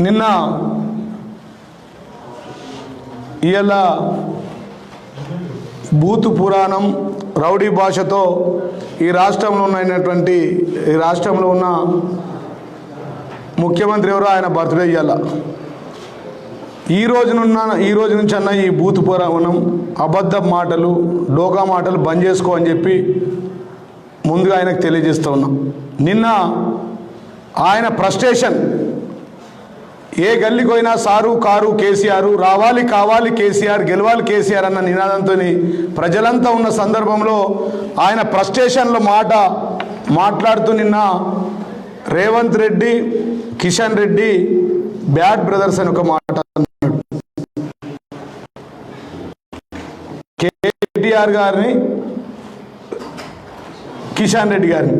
నిన్న ఇవాళ బూతు పురాణం రౌడీ భాషతో ఈ రాష్ట్రంలో ఉన్నటువంటి ఈ రాష్ట్రంలో ఉన్న ముఖ్యమంత్రి ఎవరో ఆయన బర్త్డే ఇవ్వాల ఈ రోజునున్న ఈ రోజు నుంచి అన్న ఈ బూతు పురాణం అబద్ధ మాటలు డోకా మాటలు బంద్ చేసుకో అని చెప్పి ముందుగా ఆయనకు తెలియజేస్తూ ఉన్నాం. నిన్న ఆయన ఫ్రస్ట్రేషన్. ఏ గల్లికి పోయినా సారు కారు కేసీఆర్ రావాలి కావాలి కేసీఆర్ గెలవాలి కేసీఆర్ అన్న నినాదంతో ప్రజలంతా ఉన్న సందర్భంలో ఆయన ఫ్రస్ట్రేషన్లో మాట మాట్లాడుతూ నిన్న రేవంత్ రెడ్డి కిషన్ రెడ్డి బ్యాడ్ బ్రదర్స్ అని ఒక మాట కేటీఆర్ గారిని కిషన్ రెడ్డి గారిని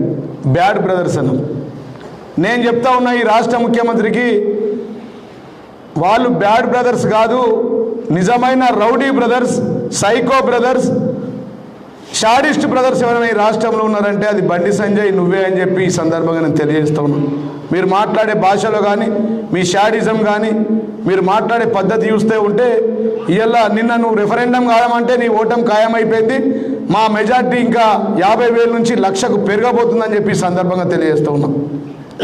బ్యాడ్ బ్రదర్స్ అన్నారు నేను చెప్తా ఉన్నా ఈ రాష్ట్ర ముఖ్యమంత్రికి వాళ్ళు బ్యాడ్ బ్రదర్స్ కాదు నిజమైన rowdy brothers psycho brothers sadist brothers ఎవరైనా ఈ రాష్ట్రంలో ఉన్నారంటే అది బండి సంజయ్ నువ్వే అని చెప్పి ఈ సందర్భంగా నేను తెలియజేస్తా మీరు మాట్లాడే భాషలో కానీ మీ షాడిజం కానీ మీరు మాట్లాడే పద్ధతి చూస్తే ఉంటే ఇలా నిన్న నువ్వు రెఫరెండం కాదమంటే నీ ఓటం ఖాయమైపోయింది మా మెజార్టీ ఇంకా యాభై వేల నుంచి లక్షకు పెరగబోతుందని చెప్పి సందర్భంగా తెలియజేస్తూ ఉన్నాం.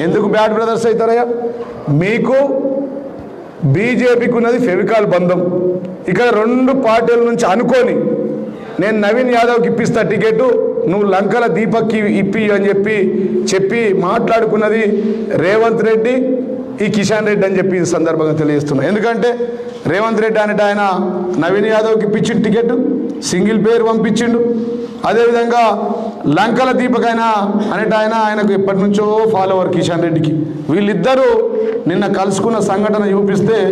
ఎందుకు బ్యాడ్ బ్రదర్స్ అవుతారయ్యా? మీకు బీజేపీకి ఉన్నది ఫెవికాల్ బంధం. ఇక్కడ రెండు పార్టీల నుంచి అనుకొని నేను నవీన్ యాదవ్కి ఇప్పిస్తా టికెట్ నువ్వు లంకల దీపక్కి ఇప్పి అని చెప్పి చెప్పి మాట్లాడుకున్నది రేవంత్ రెడ్డి ఈ కిషన్ రెడ్డి అని చెప్పి ఈ సందర్భంగా తెలియజేస్తున్నా. ఎందుకంటే రేవంత్ రెడ్డి అనేట ఆయన నవీన్ యాదవ్కి ఇప్పించిండు టికెట్ సింగిల్ పేరు పంపించిండు. అదేవిధంగా లంకల దీపకైనా అనేట ఆయన ఆయనకు ఎప్పటి నుంచో ఫాలోవర్ కిషన్ రెడ్డికి. వీళ్ళిద్దరూ నిన్న కలుసుకున్న సంఘటన చూపిస్తే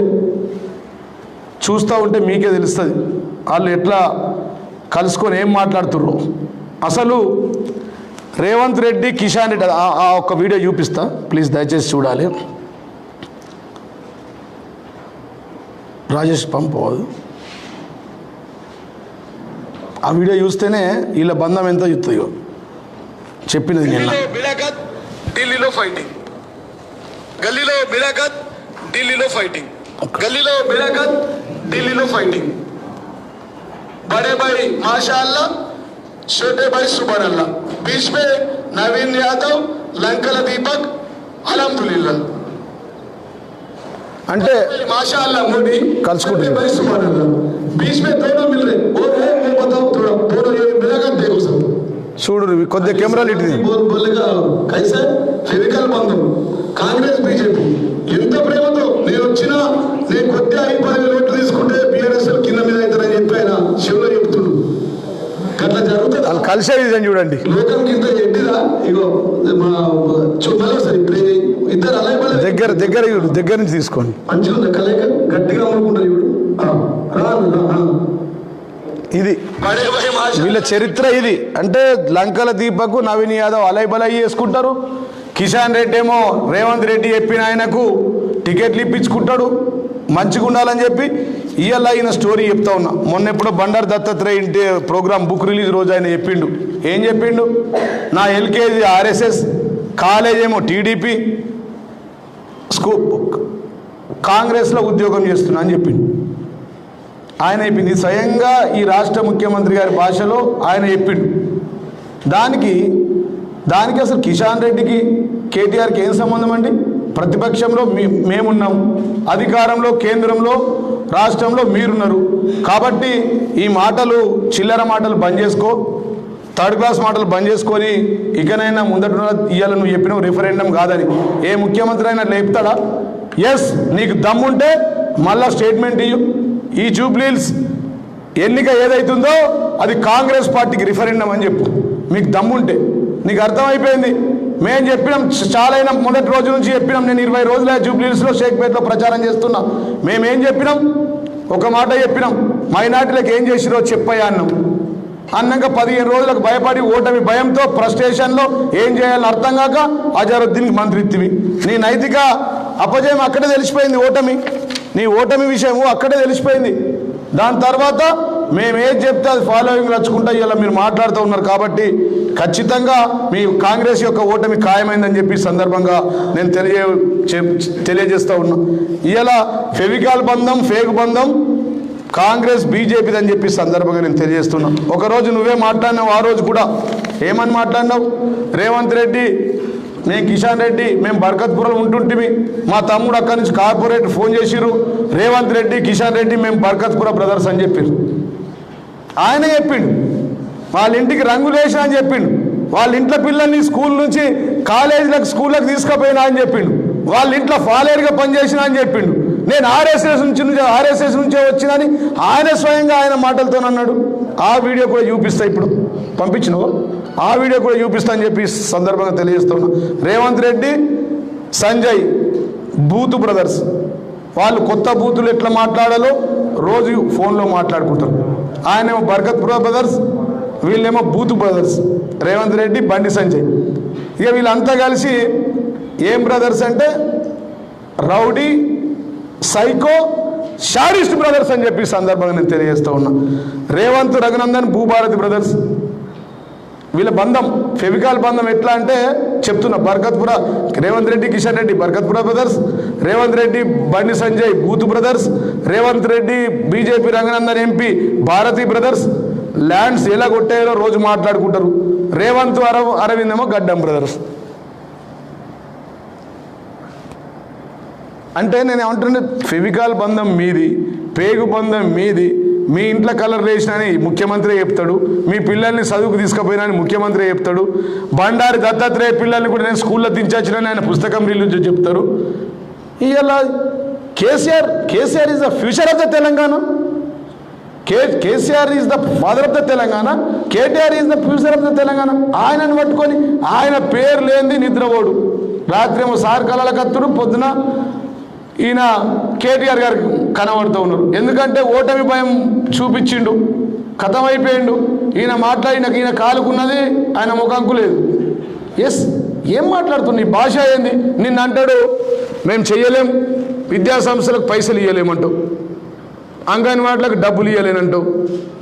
చూస్తూ ఉంటే మీకే తెలుస్తుంది. వాళ్ళు ఎట్లా కలుసుకొని ఏం మాట్లాడుతుర్రు. అసలు రేవంత్ రెడ్డి కిషన్ రెడ్డి ఆ- ఒక్క వీడియో చూపిస్తా. ప్లీజ్ దయచేసి చూడాలి. రాజేష్ పంపవద్దు. ఆ వీడియో చూస్తేనే వీళ్ళ బంధం ఎంత చెప్తుంది చెప్పినది నిన్న గల్లీలో బిలాకత్ ఢిల్లీలో ఫైటింగ్ గల్లీలో బిలాకత్ ఢిల్లీలో ఫైటింగ్ గల్లీలో బిలాకత్ ఢిల్లీలో ఫైటింగ్ बड़े भाई माशाअल्लाह छोटे भाई सुबह अल्लाह बीच में नवीन यादव लंकल दीपक अलहमदुल्ला అంటే माशाअल्लाह मोदी कलसकुट छोटे भाई सुबह अल्लाह बीच में दोनों मिल रहे और है मैं बताऊं थोड़ा दोनों ये मिलाकर देखो सब చూడు కొద్దిగా కెమెరాలు ఇటు ఫెవికల్ బంధం కాంగ్రెస్ బీజేపీ. ఎంత ప్రేమతో నేను వచ్చినా నేను కొద్ది ఐదు పది వేల ఓట్లు తీసుకుంటే బీఆర్ఎస్ కింద మీద అవుతారని చెప్పి ఆయన శివులో చెప్తుండు. అట్లా జరుగుతుంది? వాళ్ళు కలిసే విధంగా చూడండి. లోకం కింద ఎడ్డిరా? ఇగో మా చూడాలి సార్ ఇప్పుడు ఇద్దరు అలాగే దగ్గర దగ్గర దగ్గర నుంచి తీసుకోండి. మంచిగా ఉంది కలయిక? గట్టిగా అమ్ముకుంటారు ఇప్పుడు. ఇది వీళ్ళ చరిత్ర ఇది. అంటే లంకల దీపకు నవీన్ యాదవ్ అలై బలై చేసుకుంటారు. కిషన్ రెడ్డి ఏమో రేవంత్ రెడ్డి చెప్పిన ఆయనకు టికెట్లు ఇప్పించుకుంటాడు. మంచిగా ఉండాలని చెప్పి ఇవాళ ఈయన స్టోరీ చెప్తా ఉన్నా. మొన్న ఎప్పుడో బండారు దత్తాత్రేయ ఇంటి ప్రోగ్రామ్ బుక్ రిలీజ్ రోజు ఆయన చెప్పిండు. ఏం చెప్పిండు? నా ఎల్కేజీ ఆర్ఎస్ఎస్ కాలేజ్ ఏమో టీడీపీ స్కూ కాంగ్రెస్లో ఉద్యోగం చేస్తున్నా అని చెప్పిండు. ఆయన చెప్పింది స్వయంగా ఈ రాష్ట్ర ముఖ్యమంత్రి గారి భాషలో ఆయన చెప్పిండు. దానికి దానికి అసలు కిషన్ రెడ్డికి కేటీఆర్కి ఏం సంబంధం అండి? ప్రతిపక్షంలో మీ మేమున్నాం. అధికారంలో కేంద్రంలో రాష్ట్రంలో మీరున్నారు. కాబట్టి ఈ మాటలు చిల్లర మాటలు బంద్ చేసుకో. థర్డ్ క్లాస్ మాటలు బంద్ చేసుకొని ఇకనైనా ముందట ఇవాళ నువ్వు చెప్పిన రిఫరెండం కాదని. ఏ ముఖ్యమంత్రి అయినా లేపుతాడా? ఎస్ నీకు దమ్ముంటే మళ్ళా స్టేట్మెంట్ ఇయ్యు. ఈ జూబ్లీల్స్ ఎన్నిక ఏదైతుందో అది కాంగ్రెస్ పార్టీకి రిఫరెండం అని చెప్పు. మీకు దమ్ముంటే. నీకు అర్థమైపోయింది? మేము చెప్పినాం చాలైన మొదటి రోజు నుంచి చెప్పినాం నేను ఇరవై రోజుల జూబ్లీల్స్లో షేక్పేట్లో ప్రచారం చేస్తున్నా. మేమేం చెప్పినాం? ఒక మాట చెప్పినాం. మైనార్టీలకు ఏం చేసిరో చెప్పయ్యా అన్నాం. అన్నాక పదిహేను రోజులకు భయపడి ఓటమి భయంతో ఫ్రస్ట్రేషన్లో ఏం చేయాలని అర్థం కాక అజారుద్దీన్కి మంత్రిత్తివి. నీ నైతిక అపజయం అక్కడే తెలిసిపోయింది ఓటమి. నీ ఓటమి విషయము అక్కడే తెలిసిపోయింది. దాని తర్వాత మేము ఏది చెప్తే అది ఫాలోయింగ్ రచ్చుకుంటా ఇలా మీరు మాట్లాడుతూ ఉన్నారు కాబట్టి ఖచ్చితంగా మీ కాంగ్రెస్ యొక్క ఓటమి ఖాయమైందని చెప్పి సందర్భంగా నేను తెలియ చెప్- తెలియజేస్తూ ఉన్నా. ఇలా ఫెవికాల్ బంధం ఫేక్ బంధం కాంగ్రెస్ బీజేపీది అని చెప్పి సందర్భంగా నేను తెలియజేస్తున్నా. ఒకరోజు నువ్వే మాట్లాడినావు ఆ రోజు కూడా. ఏమని మాట్లాడినావు? రేవంత్ రెడ్డి మేము కిషన్ రెడ్డి మేము బర్కత్పురంలో ఉంటుంటిమి. మా తమ్ముడు అక్కడి నుంచి కార్పొరేట్ ఫోన్ చేసిర్రు. రేవంత్ రెడ్డి కిషన్ రెడ్డి మేము బర్కత్పుర బ్రదర్స్ అని చెప్పారు ఆయన చెప్పిండు. వాళ్ళ ఇంటికి రంగులు వేసిన అని చెప్పిండు. వాళ్ళ ఇంట్లో పిల్లల్ని స్కూల్ నుంచి కాలేజీలకు స్కూళ్ళకి తీసుకుపోయినా అని చెప్పిండు. వాళ్ళ ఇంట్లో ఫాలేర్గా పనిచేసిన అని చెప్పిండు. నేను ఆర్ఎస్ఎస్ నుంచి నుంచి ఆర్ఎస్ఎస్ నుంచే వచ్చినని ఆయన స్వయంగా ఆయన మాటలతో అన్నాడు ఆ వీడియో కూడా చూపిస్తా ఇప్పుడు. పంపించను ఆ వీడియో కూడా చూపిస్తానని చెప్పి సందర్భంగా తెలియజేస్తున్నా రేవంత్ రెడ్డి సంజయ్ బూత్ బ్రదర్స్ వాళ్ళు కొత్త బూతులు ఎట్లా మాట్లాడాలో రోజు ఫోన్లో మాట్లాడుకుంటారు. ఆయనేమో బర్గత్ బ్రదర్స్ వీళ్ళేమో బూత్ బ్రదర్స్ రేవంత్ రెడ్డి బండి సంజయ్. ఇక వీళ్ళంతా కలిసి ఏం బ్రదర్స్ అంటే రౌడీ సైకో షారిస్ట్ బ్రదర్స్ అని చెప్పి సందర్భంగా నేను తెలియజేస్తూ ఉన్నా. రేవంత్ రఘునందన్ భూభారతి బ్రదర్స్ వీళ్ళ బంధం ఫెవికాల్ బంధం ఎట్లా అంటే చెప్తున్నా Barkatpura Revanth Reddy Kishan Reddy Barkatpura brothers Revanth Reddy Bandi Sanjay booth brothers Revanth Reddy BJP Raghunandan MP Bharati brothers lands ఎలా కొట్టాయో రోజు మాట్లాడుకుంటారు. రేవంత్ అరవ్ అరవింద్ ఏమో గడ్డం బ్రదర్స్. అంటే నేను ఏమంటుండే ఫెవికాల్ బంధం మీది పేగు బంధం మీది మీ ఇంట్లో కలర్ లేచినని ముఖ్యమంత్రి చెప్తాడు. మీ పిల్లల్ని చదువుకు తీసుకుపోయినా అని ముఖ్యమంత్రి చెప్తాడు. బండారి దత్తాత్రేయ పిల్లల్ని కూడా నేను స్కూల్లో దించొచ్చినని ఆయన పుస్తకం రిలీజ్ చెప్తారు. ఇలా KCR KCR is the future of the Telangana. K KCR is the father of the Telangana. KTR is the future of the Telangana. ఆయనను పట్టుకొని ఆయన పేరు లేనిది నిద్రపోడు. రాత్రి ఏమో సార్ కళల కత్తుడు పొద్దున ఈయన కేటీఆర్ గారికి కనబడుతూ ఉన్నారు ఎందుకంటే ఓటమి భయం చూపించిండు. కథమైపోయిండు. ఈయన మాట్లాడిన ఈయన కాలుకున్నది ఆయన ముఖంకు లేదు. ఎస్ ఏం మాట్లాడుతుంది నీ భాష ఏంది? నిన్ను అంటాడు మేము చెయ్యలేం. విద్యా సంస్థలకు పైసలు ఇవ్వలేమంటూ అంగన్వాడలకు డబ్బులు ఇవ్వలేనంటూ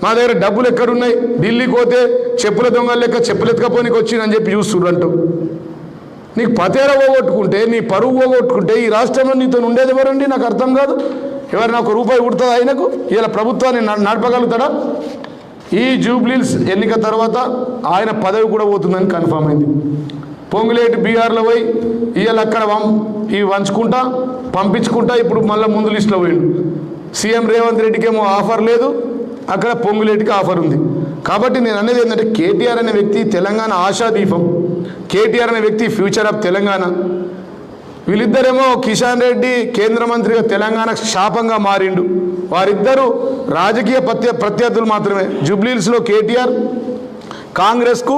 మా దగ్గర డబ్బులు ఎక్కడున్నాయి? ఢిల్లీకి పోతే చెప్పుల దొంగలు లెక్క చెప్పులు ఎత్తుకపోనికి వచ్చిందని చెప్పి చూస్తున్నారు అంటావు నీకు పతేర పోగొట్టుకుంటే నీ పరువు పోగొట్టుకుంటే ఈ రాష్ట్రంలో నీతో ఉండేది ఎవరండి? నాకు అర్థం కాదు. ఎవరైనా ఒక రూపాయి ఉడుతుంది ఆయనకు? ఇలా ప్రభుత్వాన్ని న- నడపగలుగుతాడా? ఈ జూబ్లీల్స్ ఎన్నిక తర్వాత ఆయన పదవి కూడా పోతుందని కన్ఫర్మ్ అయింది. పొంగులేటి బీఆర్లో పోయి ఇవాళ అక్కడ వం ఇవి వంచుకుంటా పంపించుకుంటా ఇప్పుడు మళ్ళీ ముందు లిస్టులో పోయిండు. సీఎం రేవంత్ రెడ్డికి ఏమో ఆఫర్ లేదు అక్కడ పొంగులేటికి ఆఫర్ ఉంది. కాబట్టి నేను అనేది ఏంటంటే కేటీఆర్ అనే వ్యక్తి తెలంగాణ ఆశాదీపం కేటీఆర్ అనే వ్యక్తి ఫ్యూచర్ ఆఫ్ తెలంగాణ వీళ్ళిద్దరేమో కిషన్ రెడ్డి కేంద్ర మంత్రిగా తెలంగాణ శాపంగా మారిండు. వారిద్దరూ రాజకీయ ప్రత్య ప్రత్యర్థులు మాత్రమే. జూబ్లీహిల్స్లో కేటీఆర్ కాంగ్రెస్కు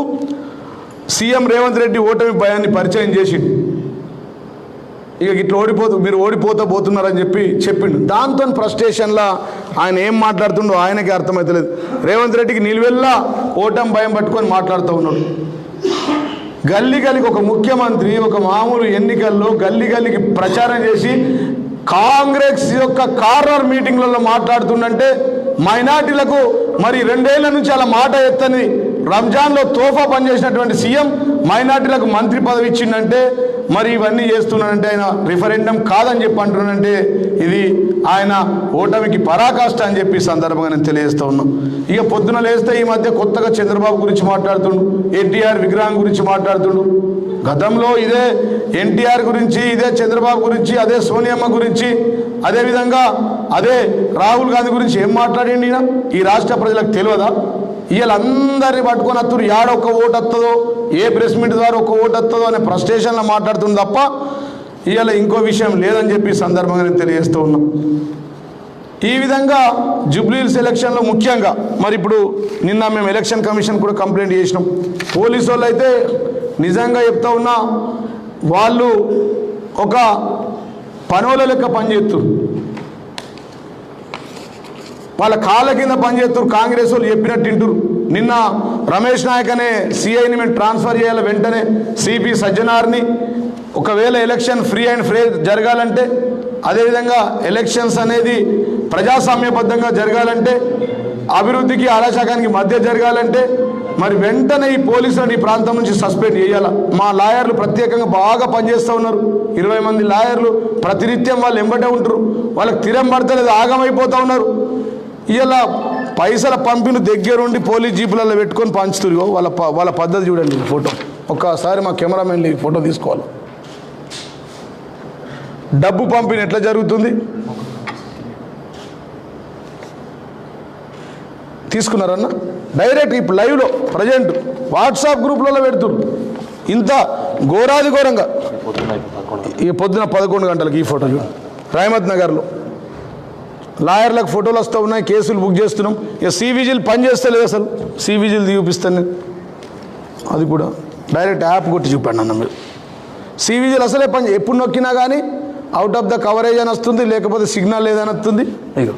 సీఎం రేవంత్ రెడ్డి ఓటమి భయాన్ని పరిచయం చేసిండు. ఇక ఇట్లా ఓడిపోతూ మీరు ఓడిపోతా పోతున్నారని చెప్పి చెప్పిండు. దాంతో ఫ్రస్ట్రేషన్లా ఆయన ఏం మాట్లాడుతుండో ఆయనకి అర్థమవుతలేదు రేవంత్ రెడ్డికి నిలువెల్లా ఓటమి భయం పట్టుకొని మాట్లాడుతూ ఉన్నాడు. గల్లీ గల్లీకి ఒక ముఖ్యమంత్రి ఒక మామూలు ఎన్నికల్లో గల్లీ గల్లికి ప్రచారం చేసి కాంగ్రెస్ యొక్క కార్నర్ మీటింగ్లలో మాట్లాడుతుండంటే మైనార్టీలకు మరి రెండేళ్ళ నుంచి అలా మాట ఎత్తని రంజాన్లో తోఫా పనిచేసినటువంటి సీఎం మైనార్టీలకు మంత్రి పదవి ఇచ్చిండంటే మరి ఇవన్నీ చేస్తున్నాడంటే ఆయన రిఫరెండం కాదని చెప్పి అంటున్నాడంటే ఇది ఆయన ఓటమికి పరాకాష్ట అని చెప్పి సందర్భంగా నేను తెలియజేస్తా ఉన్నాను ఇక పొద్దున లేస్తే ఈ మధ్య కొత్తగా చంద్రబాబు గురించి మాట్లాడుతుండు ఎన్టీఆర్ విగ్రహం గురించి మాట్లాడుతుండు. గతంలో ఇదే ఎన్టీఆర్ గురించి ఇదే చంద్రబాబు గురించి అదే సోనియమ్మ గురించి అదేవిధంగా అదే రాహుల్ గాంధీ గురించి ఏం మాట్లాడండి ఈ రాష్ట్ర ప్రజలకు తెలియదా? వీళ్ళందరినీ పట్టుకొని అత్తురు యాడ ఓటు వస్తుందో ఏ ప్రెస్ మీట్ ద్వారా ఒక ఓటు వస్తుందో అనే ఫ్రస్ట్రేషన్లో మాట్లాడుతుంది తప్ప ఇవాళ ఇంకో విషయం లేదని చెప్పి సందర్భంగా నేను తెలియజేస్తూ ఉన్నాం. ఈ విధంగా జుబ్లీల్స్ ఎలక్షన్లో ముఖ్యంగా మరి ఇప్పుడు నిన్న మేము ఎలక్షన్ కమిషన్ కూడా కంప్లైంట్ చేసినాం. పోలీసు వాళ్ళు అయితే నిజంగా చెప్తా ఉన్నా వాళ్ళు ఒక పనుల లెక్క పనిచేస్తారు వాళ్ళ కాళ్ళ కింద పనిచేస్తారు కాంగ్రెస్ వాళ్ళు చెప్పినట్టు తింటారు నిన్న రమేష్ నాయక్ అనే సిఐని మేము ట్రాన్స్ఫర్ చేయాలి వెంటనే సిపి సజ్జనార్ని ఒకవేళ ఎలక్షన్ ఫ్రీ అండ్ ఫ్రీ జరగాలంటే అదేవిధంగా ఎలక్షన్స్ అనేది ప్రజాస్వామ్యబద్ధంగా జరగాలంటే అభివృద్ధికి అరాచకానికి మధ్య జరగాలంటే మరి వెంటనే ఈ పోలీసులను ఈ ప్రాంతం నుంచి సస్పెండ్ చేయాలి? మా లాయర్లు ప్రత్యేకంగా బాగా పనిచేస్తూ ఉన్నారు. ఇరవై మంది లాయర్లు ప్రతినిత్యం వాళ్ళు ఎంబటే ఉంటారు వాళ్ళకి తిరం పడతలేదు ఆగమైపోతూ ఉన్నారు. ఇలా పైసల పంపిణీ దగ్గరుండి పోలీస్ జీపులలో పెట్టుకొని పంచుతురు వాళ్ళ వాళ్ళ పద్ధతి చూడండి ఫోటో. ఒక్కసారి మా కెమెరామెన్ ఫోటో తీసుకోవాలి? డబ్బు పంపిణీ ఎట్లా జరుగుతుంది? తీసుకున్నారన్న? డైరెక్ట్ ఇప్పుడు లైవ్లో ప్రజెంట్ వాట్సాప్ గ్రూప్లలో పెడుతున్నారు ఇంత ఘోరాది ఘోరంగా. ఈ పొద్దున పదకొండు గంటలకు ఈ ఫోటో రాయమత్ నగర్లో. లాయర్లకు ఫోటోలు వస్తూ ఉన్నాయి కేసులు బుక్ చేస్తున్నాం. ఇక సి విజిల్ పని చేస్తలేదు అసలు. సి విజిల్ చూపిస్తాను అది కూడా డైరెక్ట్ యాప్ కొట్టి చూపండి అన్న మీరు. సి విజిల్ అసలే పని ఎప్పుడు నొక్కినా కానీ అవుట్ ఆఫ్ ద కవరేజ్ అని వస్తుంది లేకపోతే సిగ్నల్ లేదని వస్తుంది. ఇక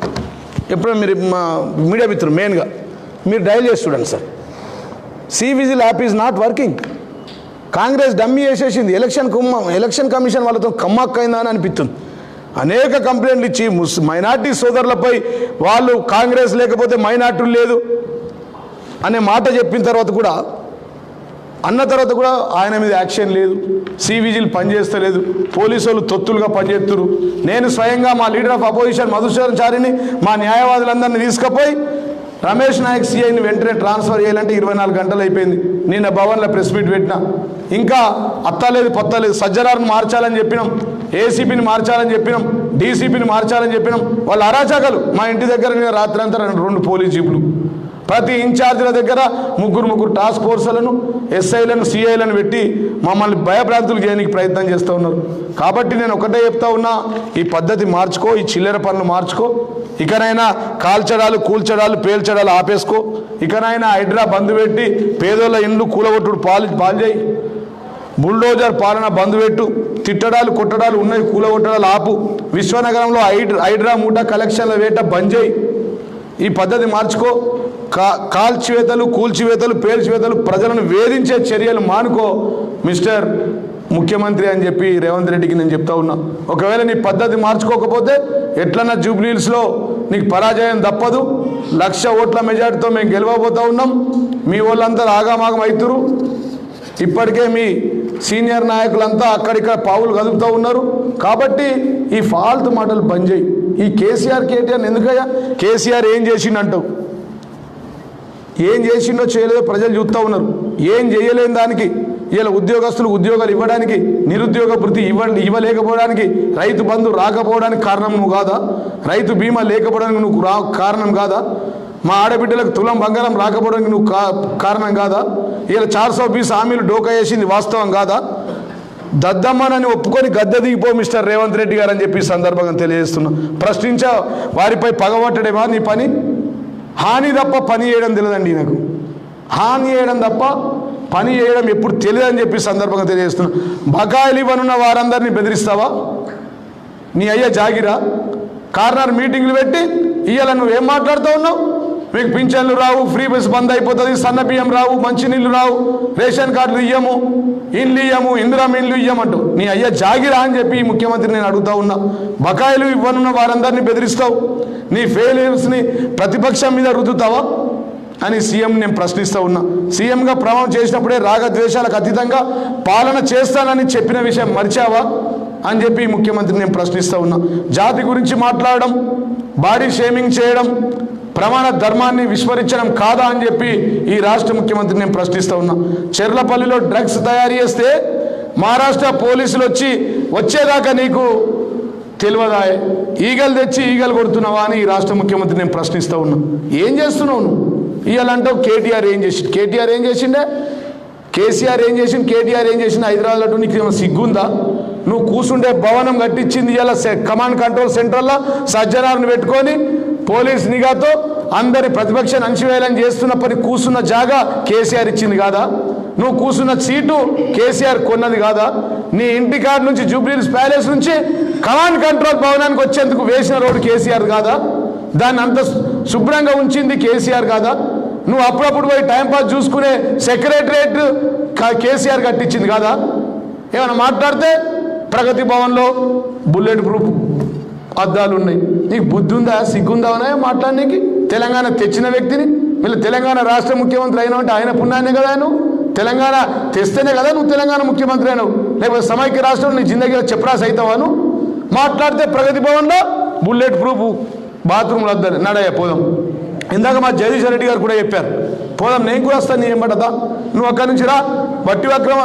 ఎప్పుడైనా మీరు మా మీడియా మిత్రులు మెయిన్గా. మీరు డైల్ చేసి చూడండి sir. C vigil app is not working Congress dummy వేసేసింది ఎలక్షన్ కుమ్మ ఎలక్షన్ కమిషన్ వాళ్ళతో కమ్మక్కైందా అని అనిపిస్తుంది. అనేక కంప్లైంట్లు ఇచ్చి ముస్ మైనార్టీ సోదరులపై వాళ్ళు కాంగ్రెస్ లేకపోతే మైనార్టీలు లేదు అనే మాట చెప్పిన తర్వాత కూడా అన్న తర్వాత కూడా ఆయన మీద యాక్షన్ లేదు సివిజిల్ పనిచేస్తలేదు పోలీసు వాళ్ళు తొత్తులుగా పనిచేస్తున్నారు. నేను స్వయంగా మా లీడర్ ఆఫ్ అపోజిషన్ మధుసూదన్ చారిని మా న్యాయవాదులందరినీ తీసుకుపోయి రమేష్ నాయక్ సిఐని వెంటనే ట్రాన్స్ఫర్ చేయాలంటే ఇరవై నాలుగు గంటలు అయిపోయింది. నిన్న భవన్లో ప్రెస్ మీట్ పెట్టినా. ఇంకా అత్తలేదు పొత్తలేదు సజ్జనార్ని మార్చాలని చెప్పినాం ఏసీపీని మార్చాలని చెప్పినాం డీసీపీని మార్చాలని చెప్పినాం. వాళ్ళు అరాచకాలు మా ఇంటి దగ్గర రాత్రి అంతా రెండు రెండు పోలీస్ జీపులు. ప్రతి ఇన్ఛార్జీల దగ్గర ముగ్గురు ముగ్గురు టాస్క్ ఫోర్సులను ఎస్ఐలను సిఐలను పెట్టి మమ్మల్ని భయభ్రాంతులు చేయడానికి ప్రయత్నం చేస్తూ ఉన్నారు. కాబట్టి నేను ఒకటే చెప్తా ఉన్నా ఈ పద్ధతి మార్చుకో ఈ చిల్లర పనులు మార్చుకో. ఇకనైనా కాల్చడాలు కూల్చడాలు పేల్చడాలు ఆపేసుకో. ఇకనైనా హైడ్రా బంద్ పెట్టి పేదోళ్ళ ఇండ్లు కూలగొట్టుడు పాలు పాలు చేయి. బుల్డోజర్ పాలన బంద్ పెట్టు. తిట్టడాలు కొట్టడాలు ఉన్నాయి కూలగొట్టడాలు ఆపు. విశ్వనగరంలో హైడ్రా హైడ్రా మూట కలెక్షన్ల వేట బంద్ చేయి. ఈ పద్ధతి మార్చుకో. కా కాల్చివేతలు కూల్చివేతలు పేల్చివేతలు ప్రజలను వేధించే చర్యలు మానుకో మిస్టర్ ముఖ్యమంత్రి అని చెప్పి రేవంత్ రెడ్డికి నేను చెప్తా ఉన్నా. ఒకవేళ నీ పద్ధతి మార్చుకోకపోతే ఎట్లన్నా జూబ్లీహిల్స్లో నీకు పరాజయం తప్పదు లక్ష ఓట్ల మెజార్టీతో మేము గెలవబోతా ఉన్నాం. మీ వాళ్ళంతా ఆగామాగం అవుతురు ఇప్పటికే మీ సీనియర్ నాయకులంతా అక్కడిక్కడ పావులు కదుపుతూ ఉన్నారు. కాబట్టి ఈ ఫాల్తు మాటలు బంద్ చేయి. ఈ కేసీఆర్ కేటీఆర్ ఎందుకయ్యా? కేసీఆర్ ఏం చేసిండంటావు ఏం చేసిండో చేయలేదో ప్రజలు చూస్తూ ఉన్నారు. ఏం చేయలేని దానికి ఇలా ఉద్యోగస్తులు ఉద్యోగాలు ఇవ్వడానికి నిరుద్యోగ భృతి ఇవ్వ ఇవ్వలేకపోవడానికి రైతు బంధు రాకపోవడానికి కారణం నువ్వు కాదా? రైతు బీమా లేకపోవడానికి నువ్వు రా కారణం కాదా? మా ఆడబిడ్డలకు తులం బంగారం రాకపోవడానికి నువ్వు కా కారణం కాదా? ఇలా చార్సో పీస్ హామీలు డోకా వేసింది వాస్తవం కాదా? దద్దమ్మనని ఒప్పుకొని గద్దె దిగిపో మిస్టర్ రేవంత్ రెడ్డి గారు అని చెప్పి సందర్భంగా తెలియజేస్తున్నా. ప్రశ్నించా వారిపై పగబట్టడేమా నీ పని? హాని తప్ప పని చేయడం తెలియదండి ఈయనకు. హాని చేయడం తప్ప పని చేయడం ఎప్పుడు తెలియదని చెప్పి సందర్భంగా తెలియజేస్తున్నా. బకాయిలు ఇవ్వనున్న వారందరినీ బెదిరిస్తావా? నీ అయ్య జాగిరా. కార్నర్ మీటింగ్లు పెట్టి ఇవాళ నువ్వేం మాట్లాడుతూ ఉన్నావు? మీకు పింఛన్లు రావు ఫ్రీ బస్ బంద్ అయిపోతుంది సన్న బియ్యం రావు మంచినీళ్ళు రావు రేషన్ కార్డులు ఇయ్యము ఇండ్లు ఇయ్యము ఇందిరా ఇండ్లు ఇయ్యమంటూ. నీ అయ్య జాగిరా అని చెప్పి ముఖ్యమంత్రి నేను అడుగుతా ఉన్నా. బకాయిలు ఇవ్వనున్న వారందరినీ బెదిరిస్తావు. నీ ఫెయిలియర్స్ని ప్రతిపక్షం మీద రుద్దుతావా? అని సీఎం నేను ప్రశ్నిస్తూ ఉన్నా. సీఎంగా ప్రమాణం చేసినప్పుడే రాగద్వేషాలకు అతీతంగా పాలన చేస్తానని చెప్పిన విషయం మర్చావా? అని చెప్పి ముఖ్యమంత్రిని ముఖ్యమంత్రి నేను ప్రశ్నిస్తూ ఉన్నా. జాతి గురించి మాట్లాడడం బాడీ షేమింగ్ చేయడం ప్రమాణ ధర్మాన్ని విస్మరించడం కాదా అని చెప్పి ఈ రాష్ట్ర ముఖ్యమంత్రి నేను ప్రశ్నిస్తూ ఉన్నా. చెర్లపల్లిలో డ్రగ్స్ తయారు చేస్తే మహారాష్ట్ర పోలీసులు వచ్చి వచ్చేదాకా నీకు తెలియదా? ఈగలు తెచ్చి ఈగలు కొడుతున్నావా? అని ఈ రాష్ట్ర ముఖ్యమంత్రి నేను ప్రశ్నిస్తూ ఉన్నా. ఏం చేస్తున్నావు నువ్వు? ఇవాళంటావు కేటీఆర్ ఏం చేసి కేటీఆర్ ఏం చేసిండే? కేసీఆర్ ఏం చేసింది కేటీఆర్ ఏం చేసింది హైదరాబాద్ నీకు ఏమైనా సిగ్గుందా? నువ్వు కూర్చుండే భవనం కట్టించింది ఇలా కమాండ్ కంట్రోల్ సెంటర్లో సజ్జనార్ని పెట్టుకొని పోలీస్ నిఘాతో అందరి ప్రతిపక్షం అణచివేయాలని చేస్తున్న కూసున్న కూర్చున్న జాగా కేసీఆర్ ఇచ్చింది కాదా? నువ్వు కూర్చున్న సీటు కేసీఆర్ కొన్నది కాదా? నీ ఇంటి కాడ నుంచి జూబ్లీస్ ప్యాలెస్ నుంచి కమాండ్ కంట్రోల్ భవనానికి వచ్చేందుకు వేసిన రోడ్డు కేసీఆర్ కాదా? దాన్ని అంత శుభ్రంగా ఉంచింది కేసీఆర్ కాదా? నువ్వు అప్పుడప్పుడు పోయి టైంపాస్ చూసుకునే సెక్రటరేట్ కేసీఆర్ కట్టించింది కాదా? ఏమైనా మాట్లాడితే ప్రగతి భవన్లో బుల్లెట్ ప్రూఫ్ అద్దాలు ఉన్నాయి నీకు బుద్ధి ఉందా సిగ్గుందా అనే మాట్లాడడానికి తెలంగాణ తెచ్చిన వ్యక్తిని? వీళ్ళు తెలంగాణ రాష్ట్ర ముఖ్యమంత్రి అయినావంటే ఆయన పుణ్యాన్ని కదా నువ్వు? తెలంగాణ తెస్తేనే కదా నువ్వు తెలంగాణ ముఖ్యమంత్రి అయినావు? లేకపోతే సమైక్య రాష్ట్రం నీ జిందగీలో చెప్పరాసి అవుతావాను నువ్వు? మాట్లాడితే ప్రగతి భవన్లో బుల్లెట్ ప్రూఫ్ బాత్రూమ్లు వద్దని నడయ్య పోదాం. ఇందాక మా జగదీశ్వర రెడ్డి గారు కూడా చెప్పారు. పోదాం నేను కూడా వస్తాను నీ ఏమంటదా నువ్వు అక్కడి నుంచి రా. బట్టి విక్రమ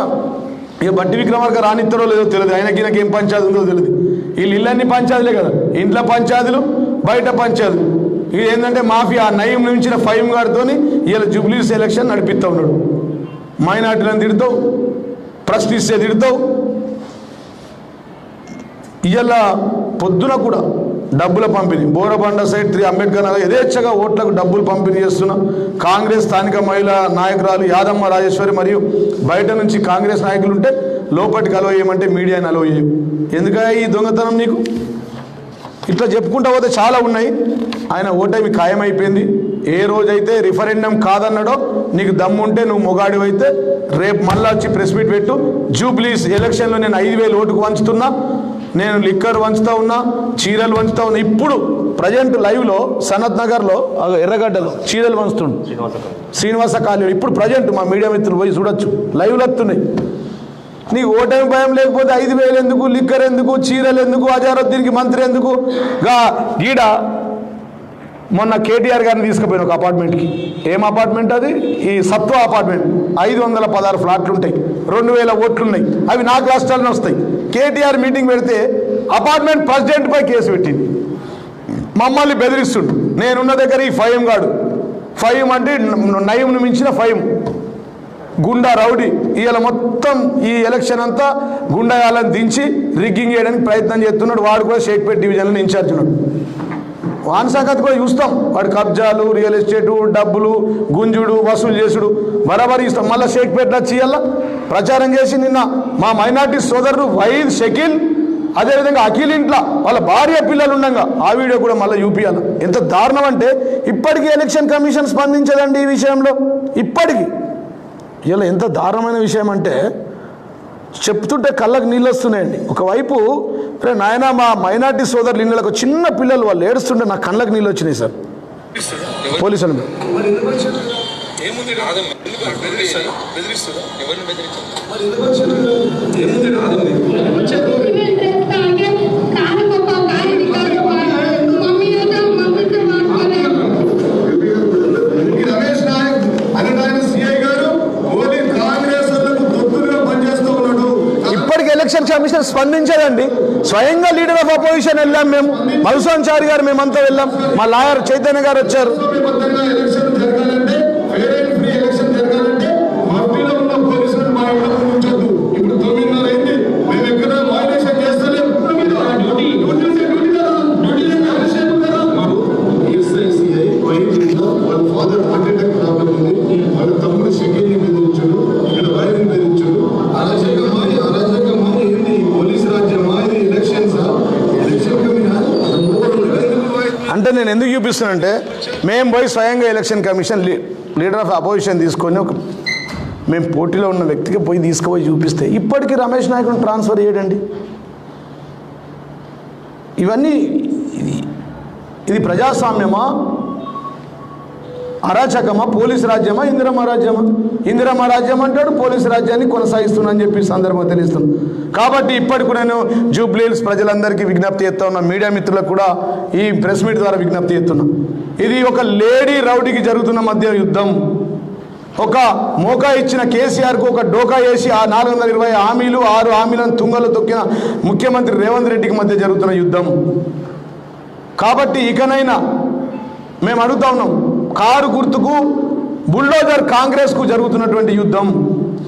ఇక బట్టి విక్రమార్క రానిత్తరో లేదో తెలియదు. ఆయనకి ఈయనకి ఏం పంచాయతీ ఉందో తెలియదు. వీళ్ళు ఇల్లన్నీ పంచాయతీలే కదా. ఇంట్లో పంచాయతీలు బయట పంచాయతీలు. ఇది ఏంటంటే మాఫియా నయం నుంచిన ఫైవ్ గారితోని వీళ్ళ జూబ్లీస్ ఎలక్షన్ నడిపిస్తూ ఉన్నాడు. మైనార్టీలను తిడతావు ప్రశ్నిస్తే తిడతావు ఇవాళ పొద్దున కూడా డబ్బుల పంపిణీ. బోరబండ సైడ్ త్రీ అంబేద్కర్ నగర్ యథేచ్ఛగా ఓట్లకు డబ్బులు పంపిణీ చేస్తున్న కాంగ్రెస్ స్థానిక మహిళా నాయకురాలు యాదమ్మ రాజేశ్వరి మరియు బయట నుంచి కాంగ్రెస్ నాయకులు ఉంటే లోపలికి అలో చేయమంటే మీడియాని అలో చేయం ఎందుక ఈ దొంగతనం నీకు? ఇట్లా చెప్పుకుంటా పోతే చాలా ఉన్నాయి. ఆయన ఓటమి ఖాయమైపోయింది. ఏ రోజైతే రిఫరెండం కాదన్నాడో నీకు దమ్ముంటే నువ్వు మొగాడివైతే రేపు మళ్ళా వచ్చి ప్రెస్ మీట్ పెట్టు. జూబ్లీస్ ఎలక్షన్లో నేను ఐదు వేలు ఓటుకు వంచుతున్నా నేను లిక్కర్ వంచుతా ఉన్నా చీరలు వంచుతా ఉన్నా. ఇప్పుడు ప్రజెంట్ లైవ్లో సనత్ నగర్లో ఎర్రగడ్డలో చీరలు వంచుతుండు. శ్రీనివాస కాలనీ. ఇప్పుడు ప్రజెంట్ మా మీడియా మిత్రులు పోయి చూడొచ్చు. లైవ్లో వస్తున్నాయి నీకు ఓటమి భయం లేకపోతే ఐదు వేలు ఎందుకు లిక్కర్ ఎందుకు చీరలు ఎందుకు అజారుద్దీన్కి మంత్రి ఎందుకు? గా గీడ మొన్న కేటీఆర్ గారిని తీసుకుపోయిన ఒక అపార్ట్మెంట్కి ఏం అపార్ట్మెంట్ అది? ఈ సత్వ అపార్ట్మెంట్ ఐదు వందల పదహారు ఫ్లాట్లు ఉంటాయి. రెండు వేల ఓట్లు ఉన్నాయి అవి నా రాష్ట్రాలను వస్తాయి. కేటీఆర్ మీటింగ్ పెడితే అపార్ట్మెంట్ ప్రెసిడెంట్పై కేసు పెట్టింది. మమ్మల్ని బెదిరిస్తుండు నేనున్న దగ్గర ఈ ఫైమ్ గాడు ఫైమ్ అంటే నయంను మించిన ఫైమ్. గుండా రౌడీ. ఇవాళ మొత్తం ఈ ఎలక్షన్ అంతా గుండాయాలను దించి రిగ్గింగ్ చేయడానికి ప్రయత్నం చేస్తున్నాడు. వాడు కూడా షేక్పేట్ డివిజన్లో ఇన్ఛార్జ్ ఉన్నాడు. వాని సంగతి కూడా చూస్తాం. వాడు కబ్జాలు రియల్ ఎస్టేటు డబ్బులు గుంజుడు వసూలు చేసుడు. బరాబరి ఇస్తాం. మళ్ళీ షేక్పేట వచ్చి ఇవాళ ప్రచారం చేసి నిన్న మా మైనార్టీ సోదరుడు వైద్ షకీల్ అదేవిధంగా అఖిల్ ఇంట్లో వాళ్ళ భార్య పిల్లలు ఉండగా. ఆ వీడియో కూడా మళ్ళీ యూపీఎల్ ఎంత దారుణం అంటే ఇప్పటికీ ఎలక్షన్ కమిషన్ స్పందించదండి ఈ విషయంలో. ఇప్పటికీ. ఇలా ఎంత దారుణమైన విషయం అంటే చెప్తుంటే కళ్ళకు నీళ్ళు వస్తున్నాయండి. ఒకవైపు రే నాయన మా మైనార్టీ సోదరులు ఇళ్ళకు చిన్న పిల్లలు వాళ్ళు ఏడుస్తుంటే నా కళ్ళకు నీళ్ళు వచ్చినాయి సార్. పోలీసులు. ఏముంది కమిషన్ స్పందించదండి. స్వయంగా లీడర్ ఆఫ్ అపోజిషన్ వెళ్ళాం మేము. మధుసాన్ చారి గారు మేమంతా వెళ్ళాం. మా లాయర్ చైతన్య గారు వచ్చారు. నేను మేము పోయి స్వయంగా election commission leader of opposition తీసుకొని ఒక మేము పోటీలో ఉన్న వ్యక్తికి పోయి తీసుకుపోయి చూపిస్తే ఇప్పటికీ రమేష్ నాయకుని ట్రాన్స్ఫర్ చేయడండి. ఇవన్నీ ఇది ఇది ప్రజాస్వామ్యమా? అరాచకమా పోలీస్ రాజ్యమా ఇందిరమ్మ రాజ్యమా ఇందిరమ్మ రాజ్యం అంటాడు పోలీస్ రాజ్యాన్ని కొనసాగిస్తున్నా అని చెప్పి సందర్భం తెలుస్తుంది కాబట్టి ఇప్పటికి నేను జూబ్లీల్స్ ప్రజలందరికీ విజ్ఞప్తి చేస్తా ఉన్నా మీడియా మిత్రులకు కూడా ఈ ప్రెస్ మీట్ ద్వారా విజ్ఞప్తి చేస్తున్నా. ఇది ఒక లేడీ రౌడీకి జరుగుతున్న మధ్య యుద్ధం. ఒక మోకా ఇచ్చిన కేసీఆర్కు ఒక డోకా వేసి ఆ నాలుగు వందల ఇరవై హామీలు ఆరు హామీలను తుంగలో తొక్కిన ముఖ్యమంత్రి రేవంత్ రెడ్డికి మధ్య జరుగుతున్న యుద్ధం. కాబట్టి ఇకనైనా మేము అడుగుతా ఉన్నాం కారు గుర్తుకు బుల్డోజర్ కాంగ్రెస్కు జరుగుతున్నటువంటి యుద్ధం.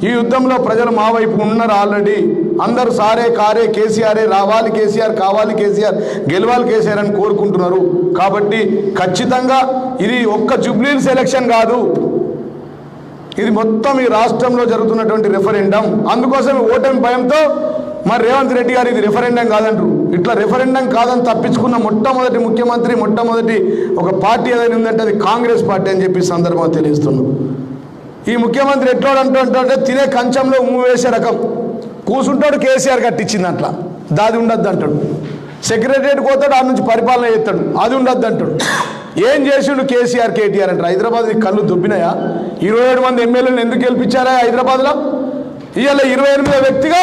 ఈ యుద్ధంలో ప్రజలు మా వైపు ఉన్నారు ఆల్రెడీ. అందరూ సారే కారే కేసీఆరే రావాలి కేసీఆర్ కావాలి కేసీఆర్ గెలవాలి కేసీఆర్ అని కోరుకుంటున్నారు. కాబట్టి ఖచ్చితంగా ఇది ఒక్క జుబ్లీల్స్ ఎలక్షన్ కాదు. ఇది మొత్తం ఈ రాష్ట్రంలో జరుగుతున్నటువంటి రెఫరెండం అందుకోసం ఓటమి భయంతో మరి రేవంత్ రెడ్డి గారు ఇది రెఫరెండం కాదంటారు. ఇట్లా రెఫరెండం కాదని తప్పించుకున్న మొట్టమొదటి ముఖ్యమంత్రి మొట్టమొదటి ఒక పార్టీ ఏదైనా ఉందంటే అది కాంగ్రెస్ పార్టీ అని చెప్పి సందర్భంగా తెలియజేస్తున్నాం. ఈ ముఖ్యమంత్రి ఎట్లా అంటుంటే తినే కంచంలో ఉమ్ము వేసే రకం. కూసుంటాడు కేసీఆర్ కట్టించింది అట్లా. దాది ఉండద్దు అంటాడు. సెక్రటరియట్ పోతాడు ఆ నుంచి పరిపాలన చేస్తాడు. అది ఉండద్దు అంటాడు. ఏం చేసిండు కేసీఆర్ కేటీఆర్ అంటారు. హైదరాబాద్ కళ్ళు దుబ్బినాయా? ఇరవై ఏడు మంది ఎమ్మెల్యేలను ఎందుకు గెలిపించారా హైదరాబాద్లో? ఇవాళ ఇరవై ఎనిమిదో వ్యక్తిగా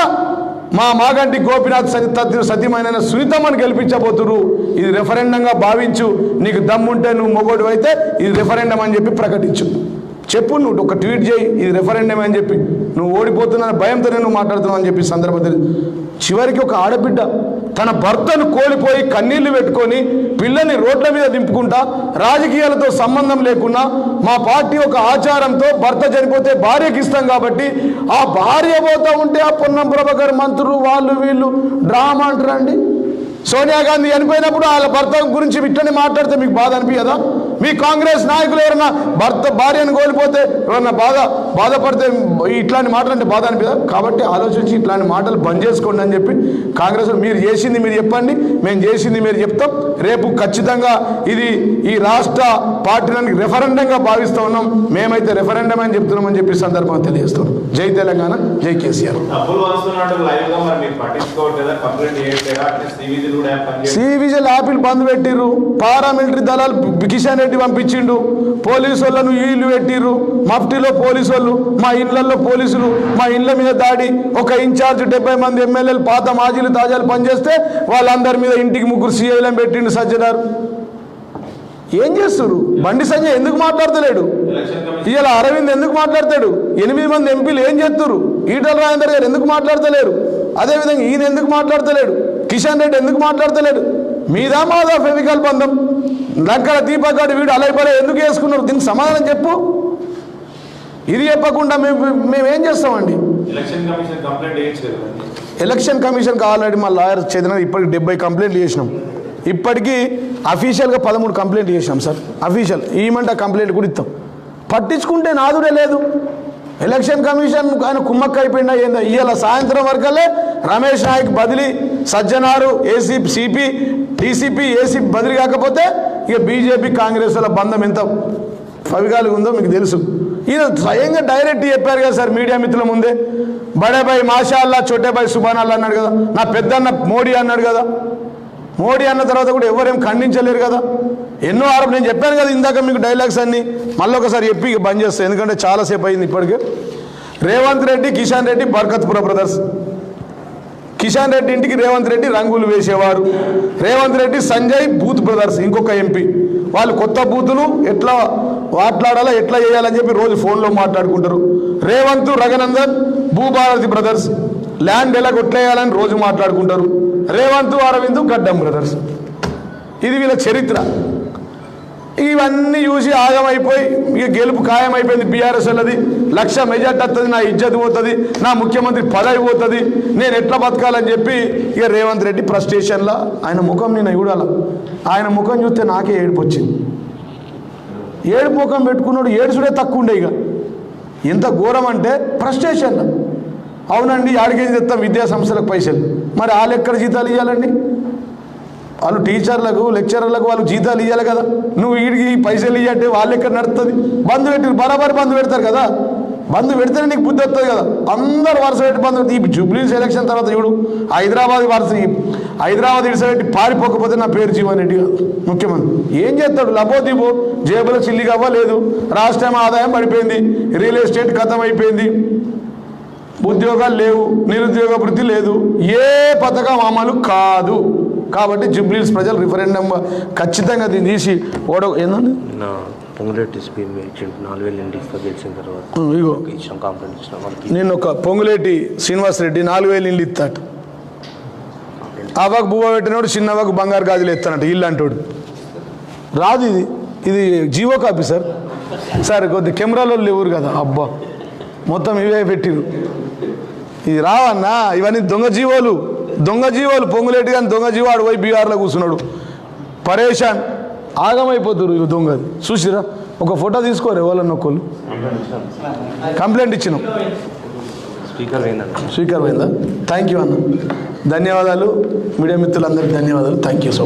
మా మాగంటి గోపినాథ్ సతి తద్ది- సతీమైన సునీతమ్మని గెలిపించబోతురు. ఇది రెఫరెండంగా భావించు. నీకు దమ్ముంటే నువ్వు మొగోడు అయితే ఇది రెఫరెండం అని చెప్పి ప్రకటించు. చెప్పు నువ్వు ఒక ట్వీట్ చేయి. ఇది రెఫరెండం అని చెప్పి. నువ్వు ఓడిపోతున్నా భయంతోనే నువ్వు మాట్లాడుతున్నావు అని చెప్పి సందర్భం చివరికి ఒక ఆడబిడ్డ తన భర్తను కోల్పోయి కన్నీళ్ళు పెట్టుకొని పిల్లని రోడ్ల మీద దింపుకుంటా రాజకీయాలతో సంబంధం లేకుండా మా పార్టీ ఒక ఆచారంతో భర్త చనిపోతే భార్యకి ఇస్తాం కాబట్టి ఆ భార్య పోతా ఉంటే ఆ పొన్నం ప్రభాకర్ మంత్రులు వాళ్ళు వీళ్ళు డ్రామా అంటారండి? సోనియా గాంధీ చనిపోయినప్పుడు వాళ్ళ భర్త గురించి ఇట్లనే మాట్లాడితే మీకు బాధ అనిపించదా మీ కాంగ్రెస్ నాయకులు ఎవరన్నా భర్త భార్యను కోల్పోతే ఎవరన్నా బాధ బాధపడితే ఇట్లాంటి మాటలు అంటే బాధ అనిపించదా కాబట్టి ఆలోచించి ఇట్లాంటి మాటలు బంద్ చేసుకోండి అని చెప్పి కాంగ్రెస్ మీరు చేసింది మీరు చెప్పండి మేము చేసింది మీరు చెప్తాం. రేపు ఖచ్చితంగా ఇది ఈ రాష్ట్ర పార్టీలకు రెఫరెండంగా భావిస్తూ ఉన్నాం. మేమైతే రెఫరెండం అని చెప్తున్నాం అని చెప్పి సందర్భంగా తెలియజేస్తున్నాం. జై తెలంగాణ జై కేసీఆర్. డబ్బులు వస్తున్నాడు లైవ్గా మరి మీరు పట్టించుకోవట్లేదా కంప్లైంట్ చేయట్లేదా? అట్లే శ్రీవిధి కూడా యాప్ పనిచేయట్లేదు. సి విజిల్ యాపిల్ బంద్ పెట్టిర్రు. పారామిలిటరీ దళాలు కిషన్ రెడ్డి పంపించిండు. పోలీసు వాళ్ళను ఈళ్ళు పెట్టిర్రు. మఫ్టీలో పోలీసు వాళ్ళు మా ఇళ్ళలో పోలీసులు మా ఇళ్ళ మీద దాడి. ఒక ఇన్ఛార్జ్ డెబ్బై మంది ఎమ్మెల్యేలు పాత మాజీలు తాజాలు పనిచేస్తే వాళ్ళందరి మీద ఇంటికి ముగ్గురు సీఐలను పెట్టిండు సజ్జనారు ఏం చేస్తారు బండి సంజయ్ ఎందుకు మాట్లాడతలేడు? ఎలక్షన్ ఇవాళ అరవింద్ ఎందుకు మాట్లాడతాడు ఎనిమిది మంది ఎంపీలు ఏం చేస్తారు ఈటల రాజేందర్ గారు ఎందుకు మాట్లాడతలేరు? అదేవిధంగా ఈయన ఎందుకు మాట్లాడతలేడు? కిషన్ రెడ్డి ఎందుకు మాట్లాడతలేడు? మీదా మాదా ఫెవికల్ బంధం? లంకల దీపకాడు వీడు అలైపలే ఎందుకు వేసుకున్నారు? దీనికి సమాధానం చెప్పు. ఇది చెప్పకుండా మేము మేమేం చేస్తామండి? ఎలక్షన్ కమిషన్కి ఆల్రెడీ మా లాయర్ చేసిన ఇప్పటికి డెబ్బై కంప్లైంట్లు చేసినాం. ఇప్పటికీ అఫీషియల్గా పదమూడు కంప్లైంట్ చేసినాం సార్. అఫీషియల్ ఈమంటే కంప్లైంట్ కూడా ఇస్తాం. పట్టించుకుంటే నాదుడే లేదు. ఎలక్షన్ కమిషన్ ఆయన కుమ్మక్క అయిపోయిందా ఏందా? ఇవాళ సాయంత్రం వరకలే రమేష్ నాయక్ బదిలీ Sajjanar AC CP DCP AC బదిలీ కాకపోతే ఇక బీజేపీ కాంగ్రెస్ వాళ్ళ బంధం ఎంత పవిగాలి ఉందో మీకు తెలుసు. ఈయన స్వయంగా డైరెక్ట్ చెప్పారు కదా సార్ మీడియా మిత్రుల ముందే. బడేబాయ్ మాషాల్లా చోటేబాయ్ సుబానాల్లా అన్నాడు కదా. నా పెద్దన్న మోడీ అన్నాడు కదా. మోడీ అన్న తర్వాత కూడా ఎవరేం ఖండించలేరు కదా. ఎన్నో ఆరోపణ నేను చెప్పాను కదా ఇందాక మీకు డైలాగ్స్ అన్ని. మళ్ళీ ఒకసారి చెప్పి ఇక బంద్ చేస్తాను ఎందుకంటే చాలాసేపు అయింది ఇప్పటికే. రేవంత్ రెడ్డి కిషన్ రెడ్డి బర్కత్పుర బ్రదర్స్. కిషన్ రెడ్డి ఇంటికి రేవంత్ రెడ్డి రంగులు వేసేవారు. రేవంత్ రెడ్డి సంజయ్ బూత్ బ్రదర్స్ ఇంకొక ఎంపీ. వాళ్ళు కొత్త బూతులు ఎట్లా మాట్లాడాలా ఎట్లా చేయాలని చెప్పి రోజు ఫోన్లో మాట్లాడుకుంటారు. రేవంత్ రఘనందన్ భూభారతి బ్రదర్స్ ల్యాండ్ ఎలా కొట్లేయాలని రోజు మాట్లాడుకుంటారు. రేవంత్ అరవింద్ గడ్డం బ్రదర్స్. ఇది వీళ్ళ చరిత్ర. ఇవన్నీ చూసి ఆగమైపోయి ఇక గెలుపు ఖాయమైపోయింది బీఆర్ఎస్ వాళ్ళది లక్ష మెజార్టీ వస్తుంది నా ఇజ్జత్ పోతుంది నా ముఖ్యమంత్రి పదవి పోతుంది. నేను ఎట్లా బతకాలని చెప్పి ఇక రేవంత్ రెడ్డి ప్రస్టేషన్లో ఆయన ముఖం నేను చూడాల. ఆయన ముఖం చూస్తే నాకే ఏడుపు వచ్చింది. ఏడు ముఖం పెట్టుకున్నాడు ఏడుచుడే తక్కువ ఉండే ఇక. ఎంత ఘోరం అంటే ప్రస్టేషన్ అవునండి ఆడికేసి తెస్తాం విద్యా సంస్థలకు పైసలు. మరి వాళ్ళు ఎక్కడ జీతాలు ఇవ్వాలండి వాళ్ళు టీచర్లకు లెక్చరర్లకు వాళ్ళు జీతాలు ఇవ్వాలి కదా. నువ్వు వీడికి ఈ పైసలు ఇవ్వంటే వాళ్ళు ఎక్కడ నడుస్తుంది బంధు పెట్టి బరాబరి బంధు పెడతారు కదా. బంధు పెడితేనే నీకు బుద్ధి వస్తుంది కదా. అందరు వరుస పెట్టి బంధు పెట్టి ఈ జూబ్లీస్ ఎలక్షన్ తర్వాత చూడు హైదరాబాద్ వరుస హైదరాబాద్ ఇడిస పారిపోకపోతే నా పేరు జీవన్ రెడ్డి కాదు ముఖ్యమంత్రి. ఏం చేస్తాడు? లబోదీపు జేబులో చిల్లిగా అవ్వలేదు రాష్ట్రం ఆదాయం పడిపోయింది రియల్ ఎస్టేట్ ఖతం అయిపోయింది ఉద్యోగాలు లేవు నిరుద్యోగ వృత్తి లేదు ఏ పథకం అమలు కాదు. కాబట్టి జుబ్లీస్ ప్రజలు రిఫరెండం ఖచ్చితంగా దీన్ని తీసి ఓడ ఏందండి? పొంగులేటి ఇచ్చిండు నాలుగు వేలు ఇంటికి గెలిచిన తర్వాత ఉమ్, ఇగో. ఇచ్చిన కాంప్లైంట్ ఇచ్చిన వాళ్ళకి. నేను ఒక పొంగులేటి శ్రీనివాస్ రెడ్డి నాలుగు వేలు ఇల్లు ఇస్తాట అవ్వకు బువ్వ పెట్టినోడు చిన్నవ్వకు బంగారు గాజులు ఎత్తానట ఇల్లు అంటాడు రాదు ఇది. ఇది జీవో కాపీ సార్. సార్ కొద్ది కెమెరాలో లేవురు కదా. అబ్బా. మొత్తం ఇవే పెట్టిరు ఇది రావన్నా ఇవన్నీ దొంగ జీవోలు. దొంగ జీవోలు పొంగులేటి కానీ దొంగ జీవో ఆడు పోయి బీహార్లో కూర్చున్నాడు. పరేషాన్ ఆగమైపోతురు ఇవి దొంగది చూసిరా ఒక ఫోటో తీసుకోరు ఎవరన్నా ఒకళ్ళు కంప్లైంట్ ఇచ్చినాం. స్పీకర్ ఏంటంటే స్వీకారమైందా థ్యాంక్ యూ అన్న. ధన్యవాదాలు. మీడియా మిత్రులందరికీ ధన్యవాదాలు. Thank you so